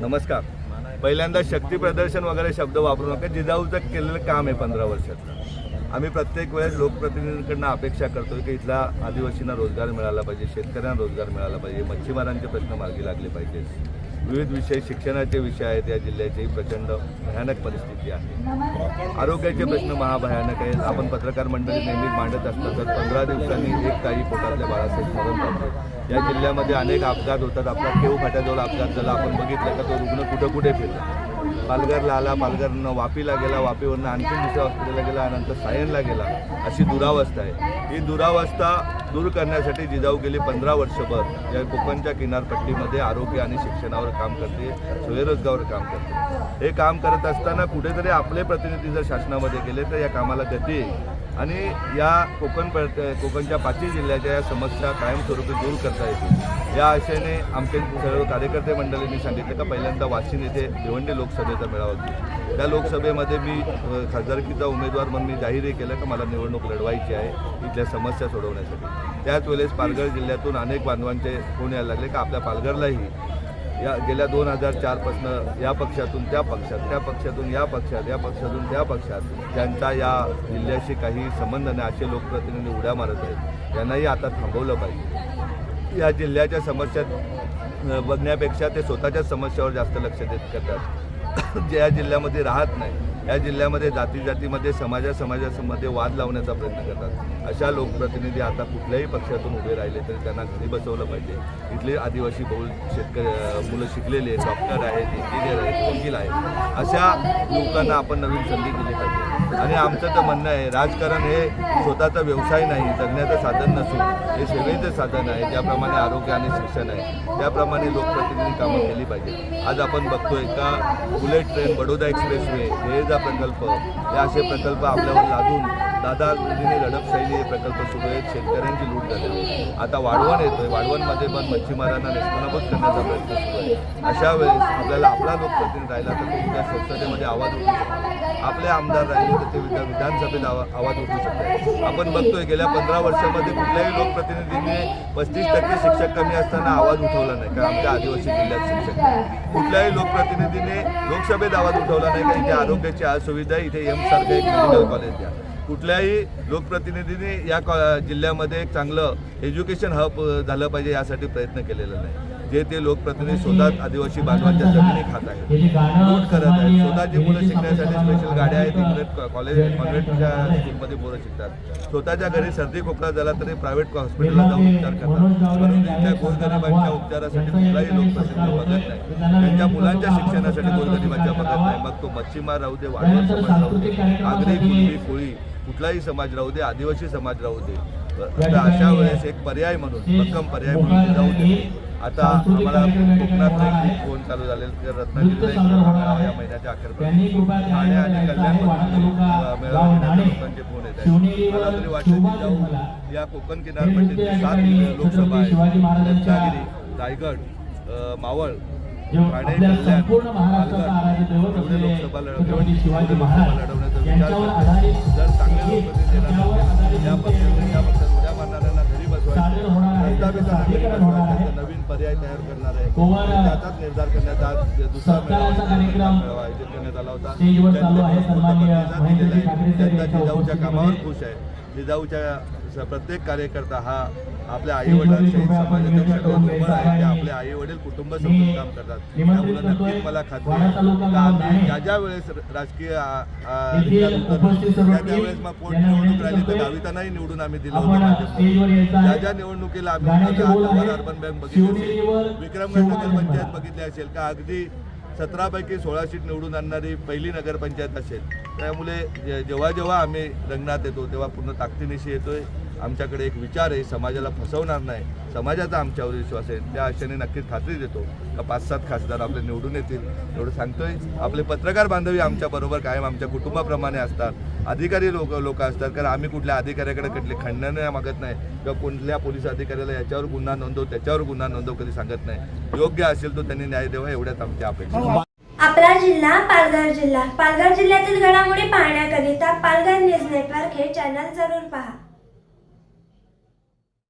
नमस्कार. पहिल्यांदा शक्ती प्रदर्शन वगैरे शब्द वापरू नका. जिजाऊचं केलेलं काम आहे पंधरा वर्षाचं आम्ही प्रत्येक वेळेस लोकप्रतिनिधींकडनं अपेक्षा करतो की इथल्या आदिवासींना रोजगार मिळाला पाहिजे शेतकऱ्यांना रोजगार मिळाला पाहिजे. मच्छीमारांचे प्रश्न मार्गी लागले पाहिजे विविध विषय शिक्षणाचे विषय आहेत या जिल्ह्याची. प्रचंड भयानक परिस्थिती आहे. आरोग्याचे प्रश्न महाभयानक आहेत. आपण पत्रकार मंडळी नेहमी मांडत असतात तर पंधरा दिवसांनी एक ताई पोटातल्या बाळासाहेब मरण पावते या जिल्ह्यामध्ये अनेक अपघात होतात. आपला केव फाट्याजवळ अपघात झाला. आपण बघितलं का तो रुग्ण कुठं कुठे फिरला. पालघरला आला पालघरनं वापीला गेला वापीवरनं आणखी दुसऱ्या हॉस्पिटलला गेला नंतर सायनला गेला. अशी दुरावस्था आहे. ही दुरावस्था दूर करण्यासाठी जिजाऊ गेली पंधरा वर्षभर. या कोकणच्या किनारपट्टीमध्ये आरोग्य आणि शिक्षणावर काम करते स्वयंरोजगारावर काम करते. हे काम करत असताना कुठेतरी आपले प्रतिनिधी जर शासनामध्ये गेले तर या कामाला गती येईल. आणि या कोकण कोकणच्या पाचही जिल्ह्याच्या या समस्या कायमस्वरूपी दूर करता येतील. या आशेने आमचे सर्व कार्यकर्ते मंडळींनी सांगितलं का पहिल्यांदा वाशिम येथे भिवंडी लोकसभेचा मेळावा होती. त्या लोकसभेमध्ये मी खासदारकीचा उमेदवार म्हणून मी जाहीरही केलं का मला निवडणूक लढवायची आहे इथल्या समस्या सोडवण्यासाठी. त्याच वेळेस पालघर जिल्ह्यातून अनेक बांधवांचे फोन यायला लागले का आपल्या पालघरलाही या गेल्या दोन हजार चारपासनं या पक्षातून त्या पक्षात त्या पक्षातून या पक्षात या पक्षातून त्या पक्षात ज्यांचा या जिल्ह्याशी काही संबंध नाही असे लोकप्रतिनिधी उड्या मारत आहेत त्यांनाही आता थांबवलं पाहिजे. या जिल्ह्याच्या समस्या बघण्यापेक्षा ते स्वतःच्या समस्यावर जास्त लक्ष देत करतात. जे या जिल्ह्यामध्ये राहत नाही या जिल्ह्यामध्ये जाती जातीमध्ये समाजा समाजामध्ये वाद लावण्याचा प्रयत्न करतात. अशा लोकप्रतिनिधी आता कुठल्याही पक्षातून उभे राहिले तरी त्यांना घरी बसवलं पाहिजे. इथले आदिवासी बहुल शेतकरी मुलं शिकलेले डॉक्टर आहेत इंजिनियर आहेत वकील आहेत. अशा लोकांना आपण नवीन संधी दिली पाहिजे. आणि आमचं तर म्हणणं आहे राजकारण हे स्वतःचा व्यवसाय नाही जगण्याचं साधन नसून हे सेवेचं साधन आहे ज्याप्रमाणे आरोग्य आणि शिक्षण आहे. त्याप्रमाणे लोकप्रतिनिधी कामं केली पाहिजे. आज आपण बघतोय का बुलेट ट्रेन बडोदा एक्सप्रेसवे हे जा प्रकल्प हे असे प्रकल्प आपल्यावर लादून दादागिरीने लढपशैली हे प्रकल्प सुरू आहेत शेतकऱ्यांची लूट झाली. आता वाढवण येतोय. वाढवणमध्ये पण मच्छीमारांना नेस्तनाबूत करण्याचा प्रयत्न सुरू आहे. अशा वेळेस आपल्याला आपला लोकप्रतिनिधी राहिला तर तो उद्या संसदेमध्ये आवाज उठू शकतो. आपले आमदार राहिले तर ते विधा- विधानसभेत आवा आवाज उठू शकतो आपण बघतोय गेल्या पंधरा वर्षामध्ये कुठल्याही लोकप्रतिनिधीने पस्तीस टक्के शिक्षक कमी असताना आवाज उठवला नाही कारण आमच्या आदिवासी जिल्ह्यात शिक्षक नाही. कुठल्याही लोकप्रतिनिधीने लोकसभेत आवाज उठवला नाही का इथे आरोग्याची आज सुविधा इथे एम एक मेडिकल कॉलेज द्या कुठल्याही लोकप्रतिनिधींनी या कॉ जिल्ह्यामध्ये एक चांगलं एज्युकेशन हब झालं पाहिजे यासाठी प्रयत्न केलेला नाही. जे ते लोकप्रतिनिधी स्वतः आदिवासी बांधवांच्या जमिनी खात आहेत. लूट करत आहेत. स्वतःची मुलं शिकण्यासाठी स्पेशल गाड्या आहेत इंग्रज कॉलेज कॉन्व्हेंटच्या स्कूलमध्ये मुलं शिकतात. स्वतःच्या घरी सर्दी खोकला झाला तरी प्रायव्हेट हॉस्पिटलला जाऊन उपचार करतात. परंतु इथल्या गोरगरिबांच्या उपचारासाठी कुठलाही लोकप्रतिनिधी बघत नाही. त्यांच्या मुलांच्या शिक्षणासाठी गोरगरिबांच्या बघत नाही. मग तो मच्छीमार राहू दे वाढवत समाज राहू दे. आगरी कुणबी कोळी कुठलाही समाज राहू दे आदिवासी समाज राहू दे. तर अशा वेळेस एक पर्याय म्हणून भक्कम पर्याय म्हणून जाऊ दे. आता आम्हाला कोकणात एक फोन चालू झाले तर रत्नागिरीला एक मेळावा या महिन्याच्या अखेरपर्यंत ठाणे आणि कल्याणमधून मेळावा घेण्याचे लोकांचे फोन येत आहेत. मला तरी वाटतं की जाऊ या कोकण किनारपट्टीतील सात लोकसभा आहेत. रत्नागिरी रायगड मावळ ठाणे कल्याण पालघर एवढे लोकसभा लढवण्याचा यांच्यावर. आधारित जर चांगले लोकप्रतिनिधी येणार असतील, या पक्षाने या पक्षात उड्या मारणाऱ्यांना घरी सादर होणार आहे. बसवायचं त्याचं सादरीकरण होणार आहे. त्यांचा नवीन पर्याय तयार करणार आहे त्याचाच निर्धार करण्याचा आज दुसरा मेळावा आयोजित करण्यात आला होता स्टेजवर चालू आहे. त्यांनी सन्माननीय प्रतिसाद महेंद्रजी दिलेला आहे. ठाकरे साहेब त्यांचा यांच्या जिजाऊच्या कामावर खुश आहे जिजाऊच्या स- प्रत्येक कार्यकर्ता हा आपल्या आई वडिलांशी आहे ते घ्यायचं आपले. आई वडील कुटुंब समजून काम करतात त्यामुळे. नक्कीच मला खात्री आहे का आम्ही. ज्या ज्या वेळेस राजकीय त्या वेळेस मग पोट निवडणूक राहिली तर. गावितांनाही निवडून आम्ही दिलं होतं ज्या. ज्या निवडणुकीला आम्ही. अर्बन बँक बघितली असेल विक्रमगड नगर पंचायत. बघितली असेल का अगदी सतरापैकी सोळा सीट निवडून आणणारी पहिली नगरपंचायत असेल त्यामुळे जेव्हा जेव्हा आम्ही रंगणात येतो तेव्हा पूर्ण ताकदीनिशी येतोय आमच्याकडे एक विचार आहे समाजाला फसवणार नाही. समाजाचा आमच्यावर विश्वास आहे. त्या आशेने नक्कीच खात्री देतो का पाच सात खासदार आपले निवडून येतील. एवढं सांगतोय. आपले पत्रकार बांधवी आमच्याबरोबर कायम आमच्या कुटुंबाप्रमाणे असतात. अधिकारी लोक लोक असतात. कारण आम्ही कुठल्या अधिकाऱ्याकडे कुठले खंडन मागत नाही किंवा कुठल्या पोलीस अधिकाऱ्याला याच्यावर गुन्हा नोंदव त्याच्यावर गुन्हा नोंदव कधी सांगत नाही. योग्य असेल तो त्यांनी न्याय द्यावा एवढ्याच आमच्या अपेक्षा आपला जिल्हा पालघर जिल्हा. पालघर जिल्ह्यातील घडामोडी पाहण्याकरिता पालघर न्यूज नेटवर्क हे चॅनल जरूर पहा.